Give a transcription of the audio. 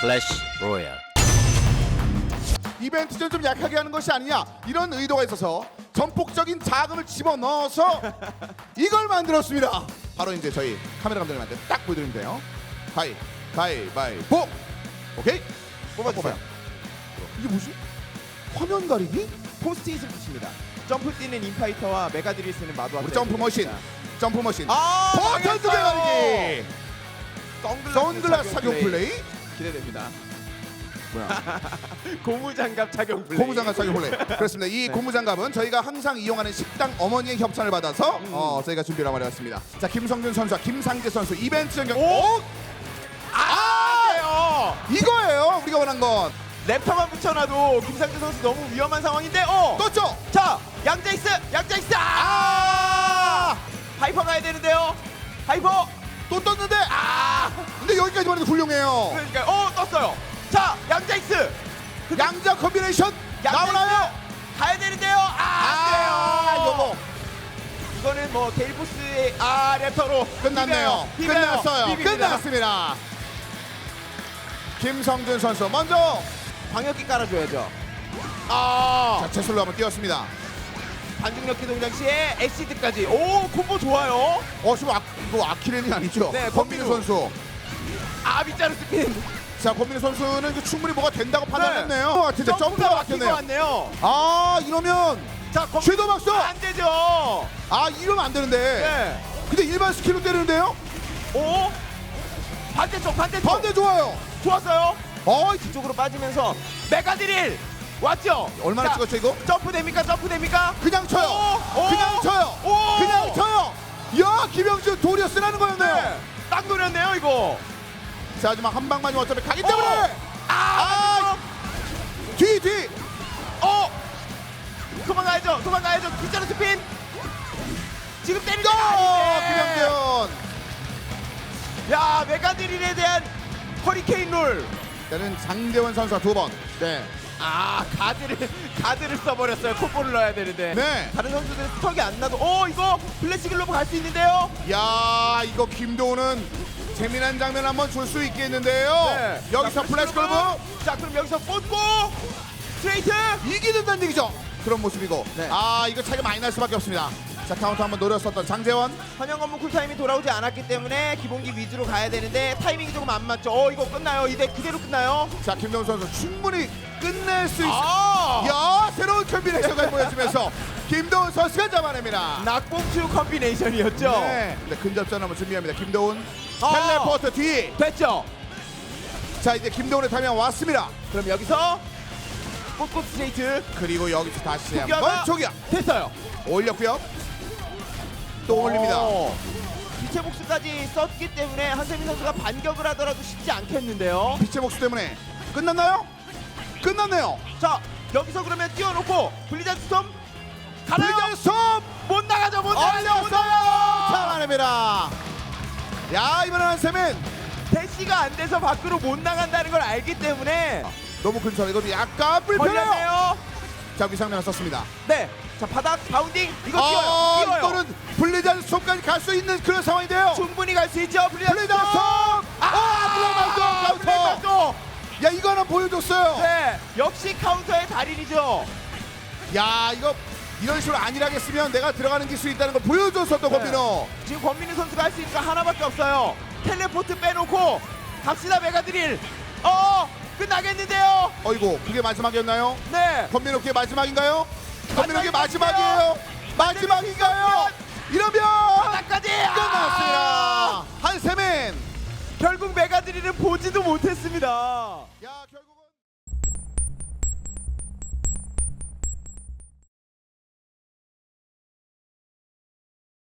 클래시 로얄 이벤트를 좀 약하게 하는 것이 아니냐 이런 의도가 있어서 전폭적인 자금을 집어넣어서 이걸 만들었습니다. 바로 이제 저희 카메라 감독님한테 딱 보여드리면 돼요. 가위, 가위바위보. 오케이. 뽑아주세요. 이게 뭐지? 화면 가리기? 포스트잇을 붙입니다. 점프 뛰는 인파이터와 메가드릴 쓰는 마도와 우리 점프 머신, 점프 머신. 아, 버튼 두개 망했어요. 가리기. 선글라스, 선글라스 착용 플레이. 기대됩니다. 뭐야? 고무장갑 착용 플레이. 고무장갑 착용 플레이. 그렇습니다. 이 네. 고무장갑은 저희가 항상 이용하는 식당 어머니의 협찬을 받아서 음. 어, 저희가 준비를 마련했습니다. 자, 김성준 선수와 김상재 선수 이벤트 전경. 오! 아! 아! 이거예요. 우리가 원한 건. 랩터만 붙여놔도 김상재 선수 너무 위험한 상황인데 어! 떴죠? 자! 양자이스! 양자이스! 아! 하이퍼 가야 되는데요. 하이퍼! 또 떴는데 아! 근데 여기까지만 해도 훌륭해요. 그러니까 어 떴어요. 자 양자이스 양자 콤비네이션 나오나요? 가야 되는데요. 아, 아, 안 돼요. 요거 이거는 뭐 데일보스의 아 랩터로 끝났네요. 비벼요. 비벼요. 끝났어요. 비빕니다. 끝났습니다. 김성준 선수 먼저 광역기 깔아줘야죠. 아, 자, 제술로 한번 뛰었습니다. 반중력 기동 장치에 엑시드까지. 오 콤보 좋아요. 어, 지금 아, 이거 아키렌이 아니죠? 네, 권민우 권민우. 선수. 아 밑자로 스핀. 자, 권민우 선수는 이제 충분히 뭐가 된다고 판단했네요. 어, 같은데 점프가 점프가 막힌 것 막혔네요. 같네요. 아, 이러면 자 검... 섀도우 박수. 안 되죠. 아, 이러면 안 되는데. 네. 근데 일반 스킬로 때리는데요? 오 반대쪽 반대쪽. 반대 좋아요. 좋았어요. 어, 뒤쪽으로 빠지면서 메가드릴 왔죠. 얼마나 자, 찍었죠 이거? 점프 됩니까? 점프 됩니까? 그냥 쳐요. 오, 오, 그냥 쳐요. 오. 그냥 쳐요. 야, 김영준 도리어스라는 거였네요. 네. 딱 노렸네요 이거. 자, 하지만 한 방만이 어차피 가기 때문에 아, 아, 뒤, 뒤. 어, 도망가야죠, 도망가야죠. 빗자루 스핀. 지금 고! 아닌데. 김영준. 야, 메가드릴에 대한 허리케인 롤. 때는 장대원 선수가 두 번. 네. 아, 가드를 가드를 써버렸어요. 콤보를 넣어야 되는데. 네. 다른 선수들은 스톡이 안 나도. 어, 이거 플래시 글로브 갈 수 있는데요. 야, 이거 김도우는 재미난 장면 한번 줄 수 있겠는데요. 네. 여기서 자, 플래시 골브 자, 그럼 여기서 꽂고 스트레이트. 이기는다는 얘기죠. 그런 모습이고. 네. 아, 이거 차이가 많이 날 수밖에 없습니다. 자, 카운터 한번 노렸었던 장재원. 선형 업무 쿨타임이 돌아오지 않았기 때문에 기본기 위주로 가야 되는데 타이밍이 조금 안 맞죠. 어, 이거 끝나요. 이대 그대로 끝나요. 자, 김도우 선수 충분히 끝낼 수 있어. 아! 야, 새로운 콤비네이션을 보여주면서 김도훈 선수가 잡아냅니다. 낙봉투 컴비네이션이었죠. 네. 네, 근접전 한번 준비합니다. 김도훈 어. 텔레포트 뒤. 됐죠. 자, 이제 김도훈의 타이밍 왔습니다. 그럼 여기서 꽃꽃 스트레이트 그리고 여기서 다시 한번 초기화 됐어요. 올렸고요. 또 올립니다. 어. 빛의 복수까지 썼기 때문에 한세민 선수가 반격을 하더라도 쉽지 않겠는데요. 빛의 목수 때문에 끝났나요? 끝났네요. 자 여기서 그러면 띄워놓고 블리자드 스톰 가나요? 블리자드 스톰 못 나가죠 못 나가죠 못. 나가죠. 잡아냅니다. 야 이번엔 한세민 대시가 안 돼서 밖으로 못 나간다는 걸 알기 때문에 너무 근처 이거 약간 불편해요. 걸렸네요. 자 위상면을 썼습니다. 네. 자 바닥 바운딩 이거 아, 뛰어요. 뛰어요. 이거는 블리자드 스톰까지 갈 수 있는 그런 상황인데요. 충분히 갈 수 있죠. 블리자드 블리자드 스톰. 아, 블랙박도 카운터. 블랙박도. 야 이거 하나 보여줬어요. 네. 역시 카운터의 달인이죠. 야 이거 이런 식으로 안일하게 쓰면 내가 들어가는 기술이 있다는 걸 보여줬었던 네. 권민호. 지금 권민우 선수가 할 수 있는 거 하나밖에 없어요. 텔레포트 빼놓고 갑시다 메가드릴. 어 끝나겠는데요. 어이구 그게 마지막이었나요? 네. 권민호 그게 마지막인가요? 그게 마지막이에요. 마지막인가요? 이러면 바닥까지. 끝났습니다. 아! 한세민. 결국 메가드릴은 보지도 못했습니다. 야.